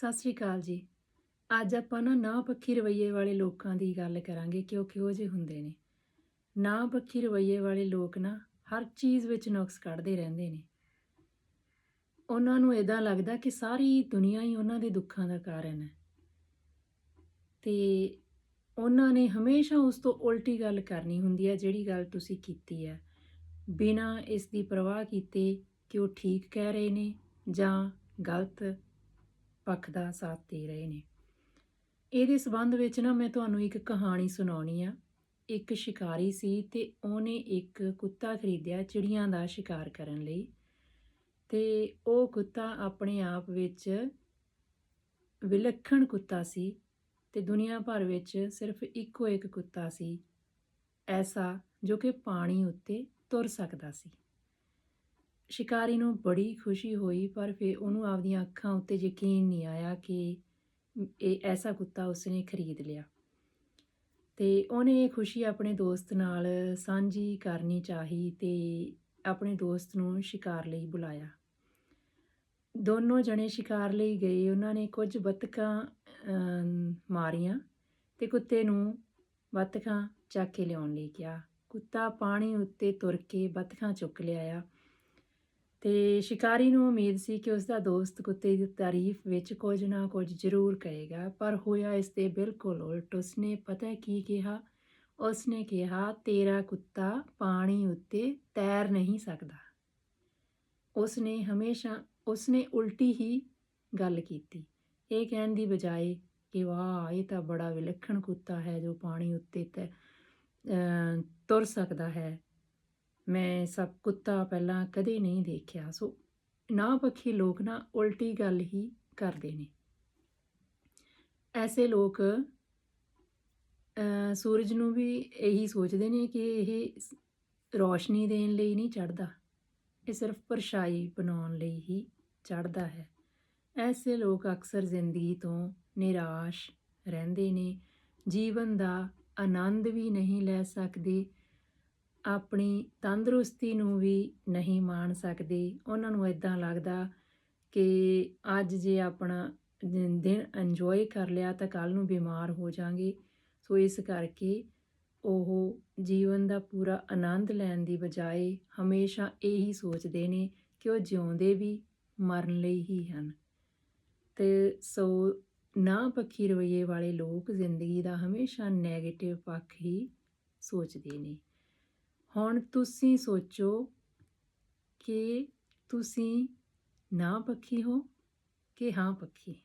ਸਤਿ ਸ੍ਰੀ ਅਕਾਲ ਜੀ। ਅੱਜ ਆਪਾਂ ਨਾ ਨਾ ਪੱਖੀ ਰਵੱਈਏ ਵਾਲੇ ਲੋਕਾਂ ਦੀ ਗੱਲ ਕਰਾਂਗੇ ਕਿ ਉਹ ਕਿਹੋ ਜਿਹੇ ਹੁੰਦੇ ਨੇ। ਨਾ ਪੱਖੀ ਰਵੱਈਏ ਵਾਲੇ ਲੋਕ ਨਾ ਹਰ ਚੀਜ਼ ਵਿੱਚ ਨੁਕਸ ਕੱਢਦੇ ਰਹਿੰਦੇ ਨੇ। ਉਹਨਾਂ ਨੂੰ ਇਦਾਂ ਲੱਗਦਾ ਕਿ ਸਾਰੀ ਦੁਨੀਆ ਹੀ ਉਹਨਾਂ ਦੇ ਦੁੱਖਾਂ ਦਾ ਕਾਰਨ ਹੈ। ਤੇ ਉਹਨਾਂ ਨੇ ਹਮੇਸ਼ਾ ਉਸ ਤੋਂ ਉਲਟੀ ਗੱਲ ਕਰਨੀ ਹੁੰਦੀ ਹੈ, ਜਿਹੜੀ ਗੱਲ ਤੁਸੀਂ ਕੀਤੀ ਹੈ। ਬਿਨਾਂ ਇਸ ਦੀ ਪਰਵਾਹ ਕੀਤੇ ਕਿ ਉਹ ਠੀਕ ਕਹਿ ਰਹੇ ਨੇ ਜਾਂ ਗਲਤ ਪੱਖ ਦਾ ਸਾਥ ਦੇ ਰਹੇ ਨੇ। ਇਹਦੇ ਸਬੰਧ ਵਿੱਚ ਨਾ ਮੈਂ ਤੁਹਾਨੂੰ ਇੱਕ ਕਹਾਣੀ ਸੁਣਾਉਣੀ ਆ। ਇੱਕ ਸ਼ਿਕਾਰੀ ਸੀ ਤੇ ਉਹਨੇ ਇੱਕ ਕੁੱਤਾ ਖਰੀਦਿਆ ਚਿੜੀਆਂ ਦਾ ਸ਼ਿਕਾਰ ਕਰਨ ਲਈ। ਤੇ ਉਹ ਕੁੱਤਾ ਆਪਣੇ ਆਪ ਵਿੱਚ ਵਿਲੱਖਣ ਕੁੱਤਾ ਸੀ ਤੇ ਦੁਨੀਆ ਭਰ ਵਿੱਚ ਸਿਰਫ ਇੱਕੋ ਇੱਕ ਕੁੱਤਾ ਸੀ, ਐਸਾ ਜੋ ਕਿ ਪਾਣੀ ਉੱਤੇ ਤੁਰ ਸਕਦਾ ਸੀ। ਸ਼ਿਕਾਰੀ ਨੂੰ ਬੜੀ ਖੁਸ਼ੀ ਹੋਈ, ਪਰ ਫਿਰ ਉਹਨੂੰ ਆਪਦੀਆਂ ਅੱਖਾਂ ਉੱਤੇ ਯਕੀਨ ਨਹੀਂ ਆਇਆ ਕਿ ਇਹ ਐਸਾ ਕੁੱਤਾ ਉਸਨੇ ਖਰੀਦ ਲਿਆ। ਤੇ ਉਹਨੇ ਇਹ ਖੁਸ਼ੀ ਆਪਣੇ ਦੋਸਤ ਨਾਲ ਸਾਂਝੀ ਕਰਨੀ ਚਾਹੀ ਤੇ ਆਪਣੇ ਦੋਸਤ ਨੂੰ ਸ਼ਿਕਾਰ ਲਈ ਬੁਲਾਇਆ। ਦੋਨੋਂ ਜਣੇ ਸ਼ਿਕਾਰ ਲਈ ਗਏ। ਉਹਨਾਂ ਨੇ ਕੁਝ ਬਤਕਾਂ ਮਾਰੀਆਂ ਤੇ ਕੁੱਤੇ ਨੂੰ ਬਤਕਾਂ ਚੱਕ ਕੇ ਲਿਆਉਣ ਲਈ ਕਿਹਾ। ਕੁੱਤਾ ਪਾਣੀ ਉੱਤੇ ਤੁਰ ਕੇ ਬਤਕਾਂ ਚੁੱਕ ਲਿਆਇਆ। ਤੇ ਸ਼ਿਕਾਰੀ ਨੂੰ ਉਮੀਦ ਸੀ ਕਿ ਉਸ ਦਾ ਦੋਸਤ ਕੁੱਤੇ ਦੀ ਤਾਰੀਫ ਵਿੱਚ ਕੁਝ ਨਾ ਕੁਝ ਜ਼ਰੂਰ ਕਹੇਗਾ ਪਰ ਹੋਇਆ ਇਸ 'ਤੇ ਬਿਲਕੁਲ ਉਲਟ। ਉਸਨੇ ਪਤਾ ਕੀ ਕਿਹਾ? ਉਸਨੇ ਕਿਹਾ, ਤੇਰਾ ਕੁੱਤਾ ਪਾਣੀ ਉੱਤੇ ਤੈਰ ਨਹੀਂ ਸਕਦਾ। ਉਸਨੇ ਹਮੇਸ਼ਾ, ਉਸਨੇ ਉਲਟੀ ਹੀ ਗੱਲ ਕੀਤੀ। ਇਹ ਕਹਿਣ ਦੀ ਬਜਾਏ ਕਿ, ਵਾਹ, ਇਹ ਤਾਂ ਬੜਾ ਵਿਲੱਖਣ ਕੁੱਤਾ ਹੈ ਜੋ ਪਾਣੀ ਉੱਤੇ ਤੈ ਤੁਰ ਸਕਦਾ ਹੈ। ਮੈਂ ਸਭ ਕੁੱਤਾ ਪਹਿਲਾਂ ਕਦੇ ਨਹੀਂ ਦੇਖਿਆ। ਸੋ ਨਾ ਪੱਖੀ ਲੋਕ ਨਾ ਉਲਟੀ ਗੱਲ ਹੀ ਕਰਦੇ ਨੇ। ਐਸੇ ਲੋਕ ਸੂਰਜ ਨੂੰ ਵੀ ਇਹੀ ਸੋਚਦੇ ਨੇ ਕਿ ਇਹ ਰੋਸ਼ਨੀ ਦੇਣ ਲਈ ਨਹੀਂ ਚੜਦਾ ਇਹ ਸਿਰਫ ਪਰਛਾਈ ਬਣਾਉਣ ਲਈ ਹੀ ਚੜਦਾ ਹੈ। ਐਸੇ ਲੋਕ ਅਕਸਰ ਜ਼ਿੰਦਗੀ ਤੋਂ ਨਿਰਾਸ਼ ਰਹਿੰਦੇ ਨੇ। ਜੀਵਨ ਦਾ ਆਨੰਦ ਵੀ ਨਹੀਂ ਲੈ ਸਕਦੇ। ਆਪਣੀ ਤੰਦਰੁਸਤੀ ਨੂੰ ਵੀ ਨਹੀਂ ਮਾਣ ਸਕਦੇ। ਉਹਨਾਂ ਨੂੰ ਇਦਾਂ ਲੱਗਦਾ ਕਿ ਅੱਜ ਜੇ ਆਪਣਾ ਦਿਨ ਇੰਜੋਏ ਕਰ ਲਿਆ ਤਾਂ ਕੱਲ ਨੂੰ ਬਿਮਾਰ ਹੋ ਜਾਾਂਗੇ ਸੋ ਇਸ ਕਰਕੇ ਉਹ ਜੀਵਨ ਦਾ ਪੂਰਾ ਆਨੰਦ ਲੈਣ ਦੀ ਬਜਾਏ ਹਮੇਸ਼ਾ ਇਹੀ ਸੋਚਦੇ ਨੇ ਕਿ ਉਹ ਜਿਉਂਦੇ ਵੀ ਮਰਨ ਲਈ ਹੀ ਹਨ। ਤੇ ਸੋ ਨਾ ਪੱਖੀ ਰਵਈਏ ਵਾਲੇ ਲੋਕ ਜ਼ਿੰਦਗੀ ਦਾ ਹਮੇਸ਼ਾ 네ਗੇਟਿਵ ਪੱਖ ਹੀ ਸੋਚਦੇ ਨੇ। ਹੁਣ ਤੁਸੀਂ ਸੋਚੋ ਕਿ ਤੁਸੀਂ ਨਾ ਪੱਖੀ ਹੋ ਕਿ ਹਾਂ ਪੱਖੀ?